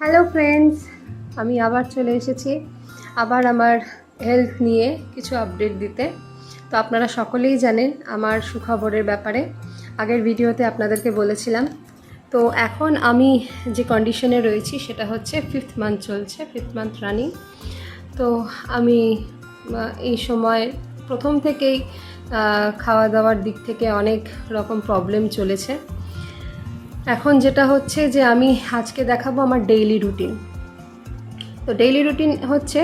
Hello friends আমি আবার চলে এসেছি আবার আমার হেলথ নিয়ে কিছু আপডেট দিতে। তো আপনারা সকলেই জানেন আমার সুখবরের ব্যাপারে। আগের ভিডিওতে আপনাদেরকে বলেছিলাম। তো এখন আমি যে কন্ডিশনে রয়েছি সেটা হচ্ছে ফিফথ মান্থ চলছে ফিফথ মান্থ রানিং তো আমি এই সময় প্রথম থেকেই খাওয়া দাওয়ার দিক থেকে অনেক রকম প্রবলেম চলেছে। এখন যেটা হচ্ছে যে আমি আজকে দেখাবো আমার ডেইলি রুটিন তো ডেইলি রুটিন হচ্ছে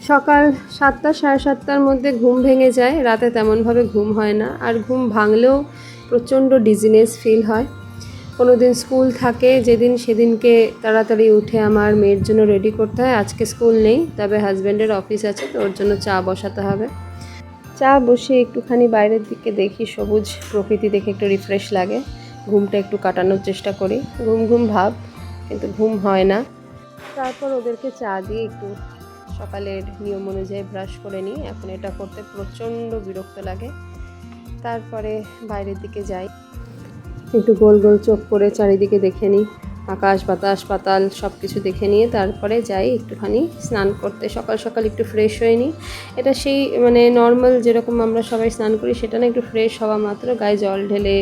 সকাল সাতটা, সাড়ে সাতটার মধ্যে ঘুম ভেঙে যায়, রাতে তেমনভাবে ঘুম হয় না। আর ঘুম ভাঙলেও প্রচণ্ড ডিজিনেস ফিল হয়। কোনো দিন স্কুল থাকে, যেদিন সেদিনকে তাড়াতাড়ি উঠে আমার মেয়ের জন্য রেডি করতে হয়। আজকে স্কুল নেই, তবে হাজব্যান্ডের অফিস আছে, তো ওর জন্য চা বসাতে হবে। চা বসে একটুখানি বাইরের দিকে দেখি, সবুজ প্রকৃতি দেখে একটু রিফ্রেশ লাগে। ঘুমটা একটু কাটানোর চেষ্টা করি। ঘুম ঘুম ভাব, কিন্তু ঘুম হয় না। তারপর ওদেরকে চা দিয়ে একটু সকালের নিয়ম অনুযায়ী ব্রাশ করে নিই। এখন এটা করতে প্রচণ্ড বিরক্ত লাগে। তারপরে বাইরের দিকে যাই। একটু গোল গোল চোখ করে চারিদিকে দেখে নিই। আকাশ, বাতাস, পাতাল সব কিছু দেখে নিয়ে তারপরে যাই একটুখানি স্নান করতে। সকাল সকাল একটু ফ্রেশ হয়ে নিই। এটা সেই মানে নর্মাল যেরকম আমরা সবাই স্নান করি, সেটা না একটু ফ্রেশ হওয়া মাত্র। গায়ে জল ঢেলে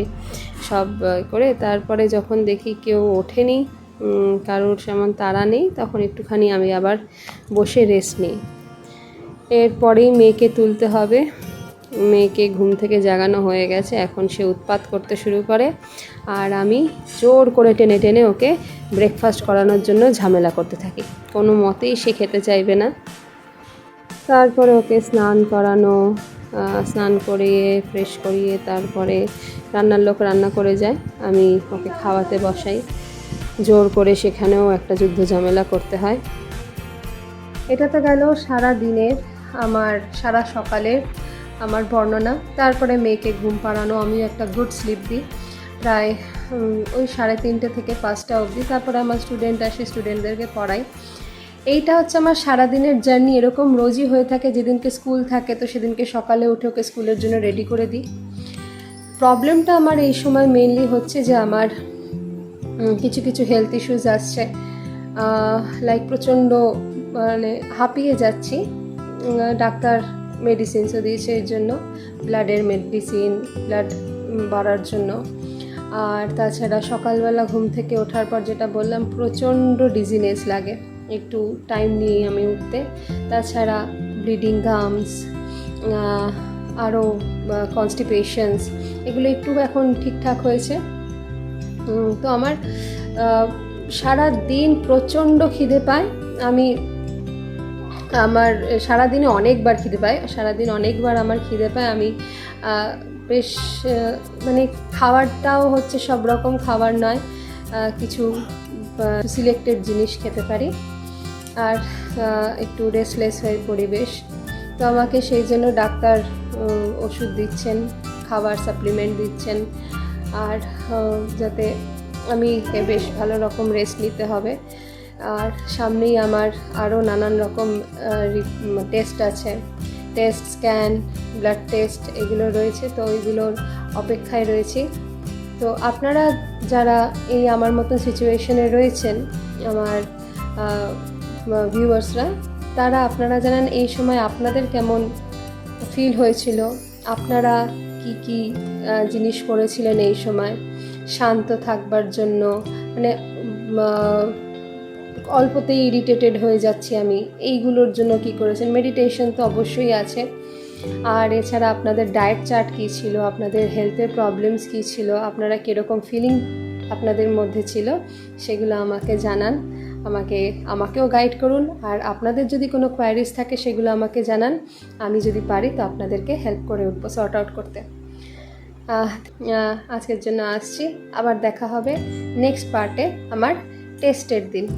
সব করে তারপরে যখন দেখি কেউ ওঠেনি কারোর সেমন তাড়া নেই, তখন একটুখানি আমি আবার বসে রেস্ট নিই। এরপরেই মেয়েকে তুলতে হবে। মেয়েকে ঘুম থেকে জাগানো হয়ে গেছে। এখন সে উৎপাত করতে শুরু করে। আর আমি জোর করে টেনে টেনে ওকে ব্রেকফাস্ট করানোর জন্য ঝামেলা করতে থাকি। কোনো মতেই সে খেতে চাইবে না। তারপরে ওকে স্নান করানো স্নান করিয়ে ফ্রেশ করিয়ে তারপরে রান্নার লোক রান্না করে যায়। আমি ওকে খাওয়াতে বসাই। জোর করে সেখানেও একটা যুদ্ধ ঝামেলা করতে হয়। এটা তো গেল সারা দিনের আমার, সারা সকালের আমার বর্ণনা। তারপরে মেয়েকে ঘুম পাড়ানো আমি একটা গুড স্লিপ দিই। প্রায় ওই সাড়ে তিনটে থেকে পাঁচটা অবধি। তারপরে আমার স্টুডেন্ট আসে স্টুডেন্টদেরকে পড়াই এইটা হচ্ছে আমার সারাদিনের জার্নি এরকম রোজই হয়ে থাকে, যেদিনকে স্কুল থাকে, তো সেদিনকে সকালে উঠে ওকে স্কুলের জন্য রেডি করে দিই। প্রবলেমটা আমার এই সময় মেনলি হচ্ছে যে আমার কিছু কিছু হেলথ ইস্যুস আসছে। লাইক প্রচণ্ড মানে হাঁপিয়ে যাচ্ছি। ডাক্তার মেডিসিনসও দিয়েছে এর জন্য। ব্লাডের মেডিসিন ব্লাড বাড়ার জন্য। আর তাছাড়া সকালবেলা ঘুম থেকে ওঠার পর যেটা বললাম, প্রচণ্ড ডিজিনেস লাগে। একটু টাইম নিয়ে আমি উঠতে। তাছাড়া ব্লিডিং গামস আরও কনস্টিপেশনস এগুলো একটু এখন ঠিকঠাক হয়েছে। তো আমার সারা দিন প্রচণ্ড খিদে পায়। আমি, আমার সারাদিনে অনেকবার খিদে পায়। সারাদিন অনেকবার আমার খিদে পায়। আমি বেশ মানে খাবারটাও হচ্ছে সব রকম খাবার নয় কিছু সিলেক্টেড জিনিস খেতে পারি। আর একটু রেস্টলেস হয়ে পরিবেশ। তো আমাকে সেই জন্য ডাক্তার ওষুধ দিচ্ছেন, খাবার সাপ্লিমেন্ট দিচ্ছেন। আর যাতে আমি বেশ ভালো রকম রেস্ট নিতে হবে। আর সামনেই আমার আরও নানান রকম টেস্ট আছে। টেস্ট স্ক্যান ব্লাড টেস্ট এগুলো রয়েছে, তো ওইগুলোর অপেক্ষায় রয়েছি। তো আপনারা যারা এই আমার মতো সিচুয়েশনে রয়েছেন, আমার ভিউয়ার্সরা তারা আপনারা জানান এই সময় আপনাদের কেমন ফিল হয়েছিল? আপনারা কি কি জিনিস করেছিলেন এই সময়? শান্ত থাকবার জন্য মানে অল্পতেই ইরিটেটেড হয়ে যাচ্ছি আমি। এইগুলোর জন্য কি করেছেন? মেডিটেশন তো অবশ্যই আছে। আর এছাড়া আপনাদের ডায়েট চার্ট কী ছিল? আপনাদের হেলথের প্রবলেমস কী ছিল? আপনারা কীরকম ফিলিং আপনাদের মধ্যে ছিল? সেগুলো আমাকে জানান। আমাকে, আমাকেও গাইড করুন। আর আপনাদের যদি কোনো কোয়ারিজ থাকে, সেগুলো আমাকে জানান। আমি যদি পারি, তো আপনাদেরকে হেল্প করে উঠবো সর্ট আউট করতে। আজকের জন্য আসছি। আবার দেখা হবে নেক্সট পার্টে আমার টেস্টের দিন।